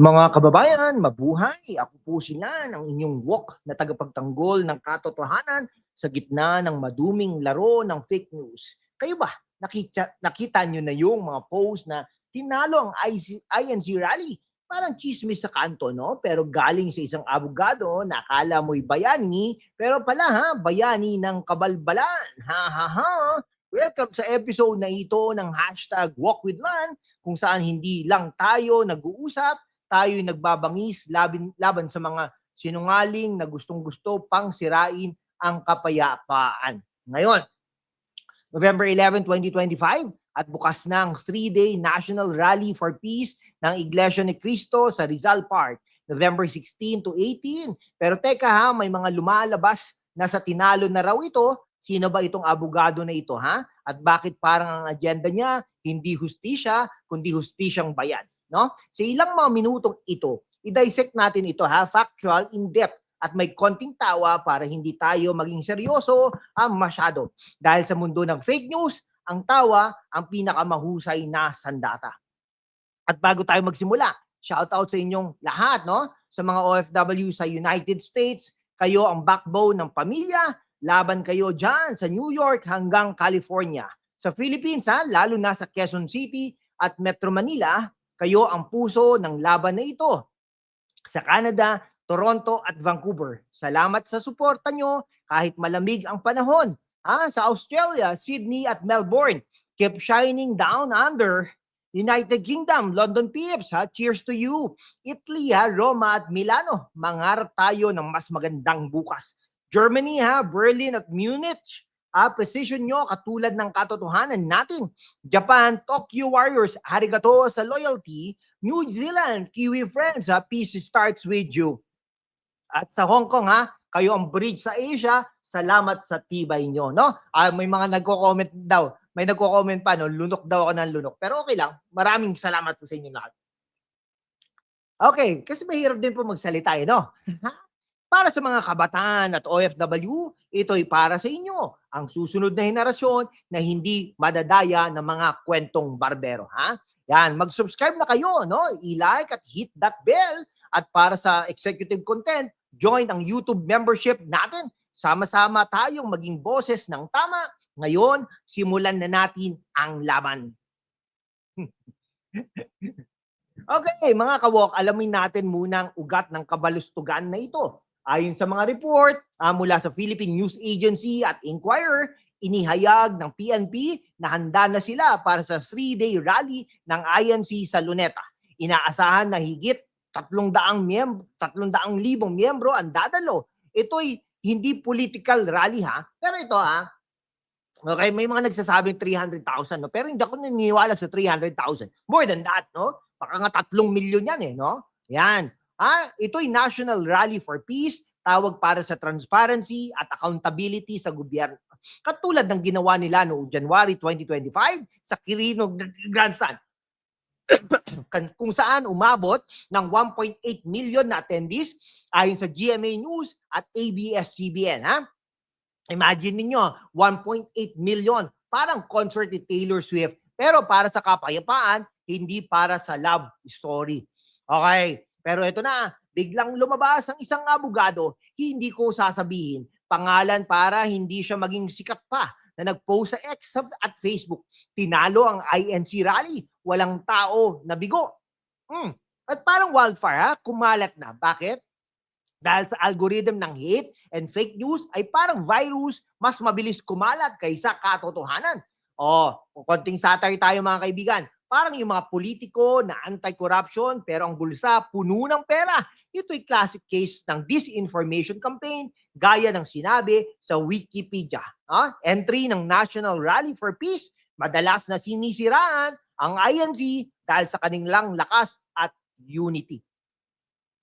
Mga kababayan, mabuhay! Ako po sila ng inyong walk na tagapagtanggol ng katotohanan sa gitna ng maduming laro ng fake news. Kayo ba? Nakita, nakita nyo na yung mga post na tinalo ang IC, INC rally? Parang chismis sa kanto, no? Pero galing sa isang abogado na akala mo'y bayani, pero pala ha, bayani ng kabalbalan. Ha ha ha! Welcome sa episode na ito ng hashtag Walk with Lan, kung saan hindi lang tayo nag-uusap, tayo'y nagbabangis laban, laban sa mga sinungaling na gustong-gusto pang sirain ang kapayapaan. Ngayon, November 11, 2025, at bukas ang three-day National Rally for Peace ng Iglesia ni Cristo sa Rizal Park, November 16 to 18. Pero teka ha, may mga lumalabas na sa tinalo na raw ito. Sino ba itong abogado na ito ha? At bakit parang ang agenda niya hindi hustisya, kundi hustisyang bayan? No? Sa ilang mga minutong ito, i-dissect natin ito ha, factual, in-depth, at may konting tawa para hindi tayo maging seryoso ah, masyado. Dahil sa mundo ng fake news, ang tawa ang pinakamahusay na sandata. At bago tayo magsimula, shout out sa inyong lahat, no? Sa mga OFW sa United States, kayo ang backbone ng pamilya, laban kayo dyan sa New York hanggang California. Sa Philippines, ha, lalo na sa Quezon City at Metro Manila, kayo ang puso ng laban na ito. Sa Canada, Toronto at Vancouver. Salamat sa suporta nyo kahit malamig ang panahon. Ah, sa Australia, Sydney at Melbourne. Keep shining down under. United Kingdom, London Pips, ha? cheers to you. Italy, ha? Roma at Milano. Mangarap tayo ng mas magandang bukas. Germany, ha? Berlin at Munich. Ah, precision nyo katulad ng katotohanan natin. Japan, Tokyo Warriors, arigato sa loyalty. New Zealand, Kiwi Friends, ha? peace starts with you. At sa Hong Kong, ha? kayo ang bridge sa Asia, salamat sa tibay nyo. No? Ah, may mga nagko-comment daw, may nagko-comment pa, no? lunok daw ako ng lunok. Pero okay lang, maraming salamat po sa inyo lahat. Okay, kasi mahirap din po magsalita eh, no? para sa mga kabataan at OFW, ito'y para sa inyo, ang susunod na henerasyon na hindi madadaya ng mga kwentong barbero, ha? Yan, mag-subscribe na kayo, no? I-like at hit that bell. At para sa executive content, join ang YouTube membership natin. Sama-sama tayong maging boses ng tama. Ngayon, simulan na natin ang laban. okay, mga kawok, alamin natin muna ang ugat ng kabalustugan na ito. Ayon sa mga report uh, mula sa Philippine News Agency at Inquirer, inihayag ng PNP na handa na sila para sa three-day rally ng INC sa Luneta. Inaasahan na higit 300 miyembro, 300 libong miyembro ang dadalo. Ito'y hindi political rally ha, pero ito ha, okay, may mga nagsasabing 300,000 no, pero hindi ako naniniwala sa 300,000. More than that, no? Baka nga 3 milyon yan eh, no? Yan. Ha? Ito'y National Rally for Peace, tawag para sa transparency at accountability sa gobyerno. Katulad ng ginawa nila noong January 2025 sa Quirino Grandstand kung saan umabot ng 1.8 million na attendees ayon sa GMA News at ABS-CBN. Ha? Imagine ninyo, 1.8 million. Parang concert ni Taylor Swift. Pero para sa kapayapaan, hindi para sa love story. Okay, pero ito na, biglang lumabas ang isang abogado, hindi ko sasabihin pangalan para hindi siya maging sikat pa na nag-post sa X at Facebook. Tinalo ang INC rally. Walang tao na bigo. Hmm. At parang wildfire, ha? kumalat na. Bakit? Dahil sa algorithm ng hate and fake news ay parang virus, mas mabilis kumalat kaysa katotohanan. O, oh, konting satire tayo mga kaibigan. Parang yung mga politiko na anti-corruption pero ang bulsa puno ng pera. Ito'y classic case ng disinformation campaign gaya ng sinabi sa Wikipedia. Ah, entry ng National Rally for Peace, madalas na sinisiraan ang INC dahil sa kanilang lakas at unity.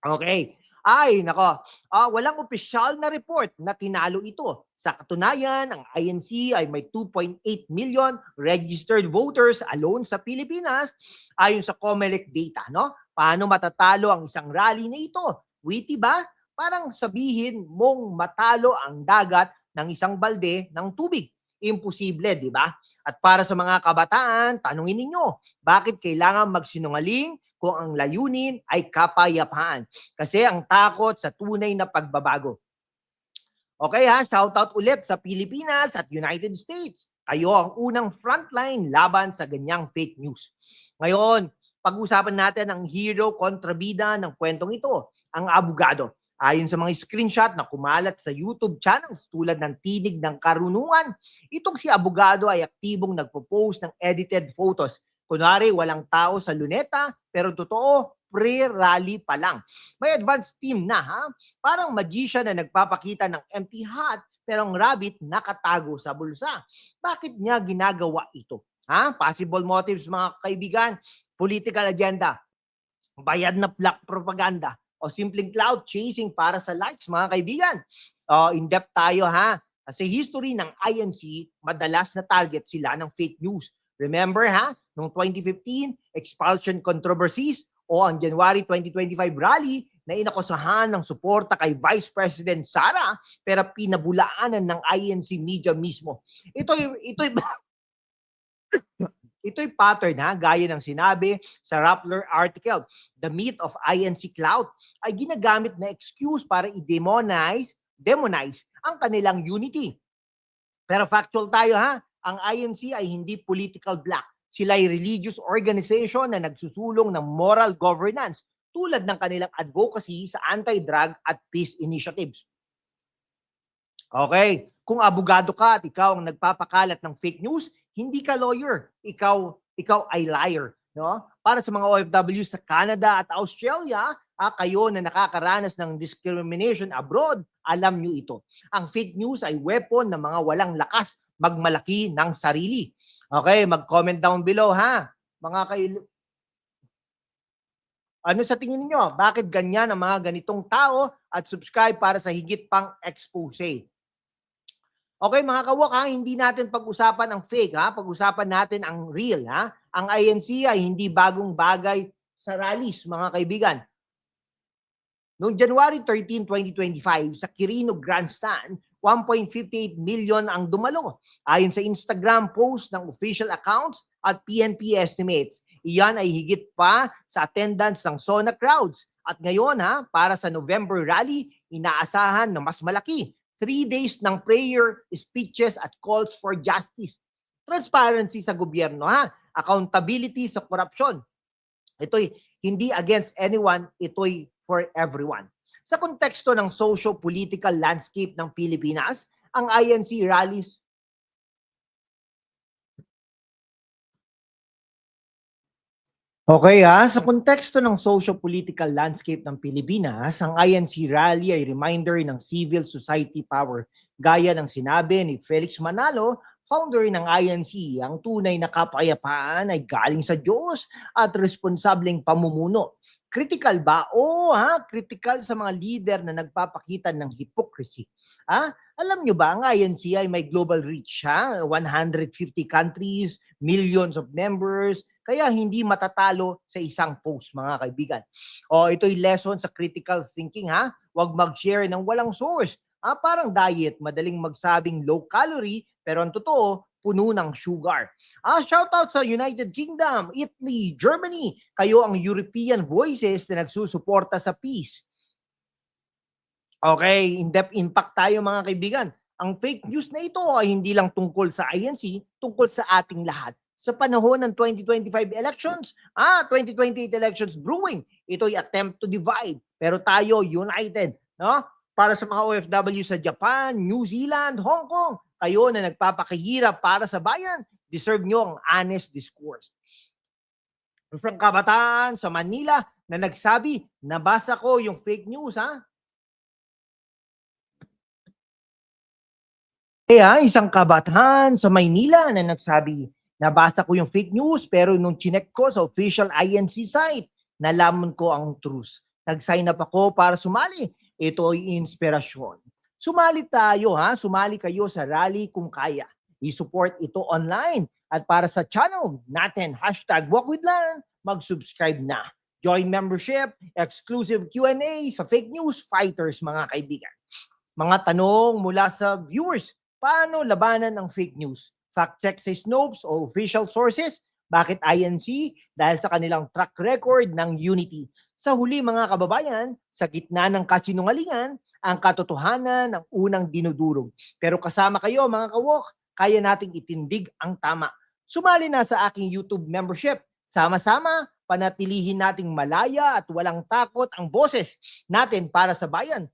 Okay. Ay, nako. Ah, walang opisyal na report na tinalo ito. Sa katunayan, ang INC ay may 2.8 million registered voters alone sa Pilipinas ayon sa COMELEC data, no? Paano matatalo ang isang rally na ito? Witty ba? Parang sabihin mong matalo ang dagat ng isang balde ng tubig. Imposible, di ba? At para sa mga kabataan, tanungin ninyo, bakit kailangan magsinungaling kung ang layunin ay kapayapaan. Kasi ang takot sa tunay na pagbabago. Okay ha, shoutout ulit sa Pilipinas at United States. Kayo ang unang frontline laban sa ganyang fake news. Ngayon, pag-usapan natin ang hero kontrabida ng kwentong ito, ang abogado. Ayon sa mga screenshot na kumalat sa YouTube channels tulad ng Tinig ng Karunungan, itong si abogado ay aktibong nagpo-post ng edited photos. Kunwari, walang tao sa luneta, pero totoo, pre-rally pa lang. May advanced team na ha? Parang magician na nagpapakita ng empty hat pero ang rabbit nakatago sa bulsa. Bakit niya ginagawa ito? Ha? Possible motives mga kaibigan, political agenda, bayad na black propaganda, o simpleng cloud chasing para sa likes mga kaibigan. Uh, in-depth tayo ha. Sa history ng INC, madalas na target sila ng fake news. Remember ha, noong 2015, expulsion controversies o ang January 2025 rally na inakusahan ng suporta kay Vice President Sara pero pinabulaanan ng INC media mismo. Ito ito Ito'y pattern ha, gaya ng sinabi sa Rappler article. The myth of INC clout ay ginagamit na excuse para i-demonize demonize ang kanilang unity. Pero factual tayo ha, ang INC ay hindi political black. Sila ay religious organization na nagsusulong ng moral governance tulad ng kanilang advocacy sa anti-drug at peace initiatives. Okay, kung abogado ka at ikaw ang nagpapakalat ng fake news, hindi ka lawyer, ikaw ikaw ay liar, no? Para sa mga OFW sa Canada at Australia, ah, kayo na nakakaranas ng discrimination abroad, alam nyo ito. Ang fake news ay weapon ng mga walang lakas magmalaki ng sarili. Okay, mag-comment down below ha. Mga kay Ano sa tingin niyo? Bakit ganyan ang mga ganitong tao at subscribe para sa higit pang expose? Okay mga kawak ha, hindi natin pag-usapan ang fake ha, pag-usapan natin ang real ha. Ang INC ay hindi bagong bagay sa rallies mga kaibigan. Noong January 13, 2025 sa Quirino Grandstand, 1.58 million ang dumalo. Ayon sa Instagram post ng official accounts at PNP estimates. Iyan ay higit pa sa attendance ng SONA crowds. At ngayon ha, para sa November rally, inaasahan na mas malaki. Three days ng prayer, speeches at calls for justice. Transparency sa gobyerno ha, accountability sa korupsyon. Ito'y hindi against anyone, ito'y for everyone. Sa konteksto ng socio-political landscape ng Pilipinas, ang INC rallies Okay ha, sa konteksto ng socio-political landscape ng Pilipinas, ang INC rally ay reminder ng civil society power. Gaya ng sinabi ni Felix Manalo, founder ng INC, ang tunay na kapayapaan ay galing sa Diyos at responsableng pamumuno. Critical ba? Oo ha, critical sa mga leader na nagpapakita ng hypocrisy. Ha? Alam nyo ba, ang INC ay may global reach ha? 150 countries, millions of members, kaya hindi matatalo sa isang post mga kaibigan. O ito'y lesson sa critical thinking ha. Huwag mag-share ng walang source. Ah, parang diet, madaling magsabing low calorie, pero ang totoo, puno ng sugar. Ah, shout out sa United Kingdom, Italy, Germany. Kayo ang European voices na nagsusuporta sa peace. Okay, in-depth impact tayo mga kaibigan. Ang fake news na ito ay hindi lang tungkol sa INC, tungkol sa ating lahat sa panahon ng 2025 elections. Ah, 2028 elections brewing. Ito'y attempt to divide. Pero tayo, united. No? Para sa mga OFW sa Japan, New Zealand, Hong Kong, kayo na nagpapakahirap para sa bayan, deserve nyo ang honest discourse. Isang kabataan sa Manila na nagsabi, nabasa ko yung fake news, ha? Kaya isang kabataan sa Maynila na nagsabi, Nabasa ko yung fake news pero nung chinek ko sa official INC site, nalaman ko ang truth. Nag-sign up ako para sumali. Ito ay inspirasyon. Sumali tayo ha, sumali kayo sa rally kung kaya. I-support ito online. At para sa channel natin, hashtag walkwithlan, mag-subscribe na. Join membership, exclusive Q&A sa fake news fighters mga kaibigan. Mga tanong mula sa viewers, paano labanan ang fake news? fact check sa Snopes o official sources, Bakit INC? Dahil sa kanilang track record ng unity. Sa huli mga kababayan, sa gitna ng kasinungalingan, ang katotohanan ang unang dinudurog. Pero kasama kayo mga kawok, kaya nating itindig ang tama. Sumali na sa aking YouTube membership. Sama-sama, panatilihin nating malaya at walang takot ang boses natin para sa bayan.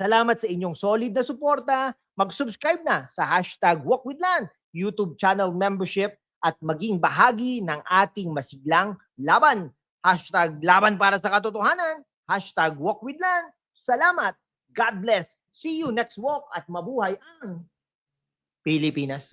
Salamat sa inyong solid na suporta. Mag-subscribe na sa hashtag WalkWithLand, YouTube channel membership at maging bahagi ng ating masiglang laban. Hashtag laban para sa katotohanan. Hashtag WalkWithLand. Salamat. God bless. See you next walk at mabuhay ang Pilipinas.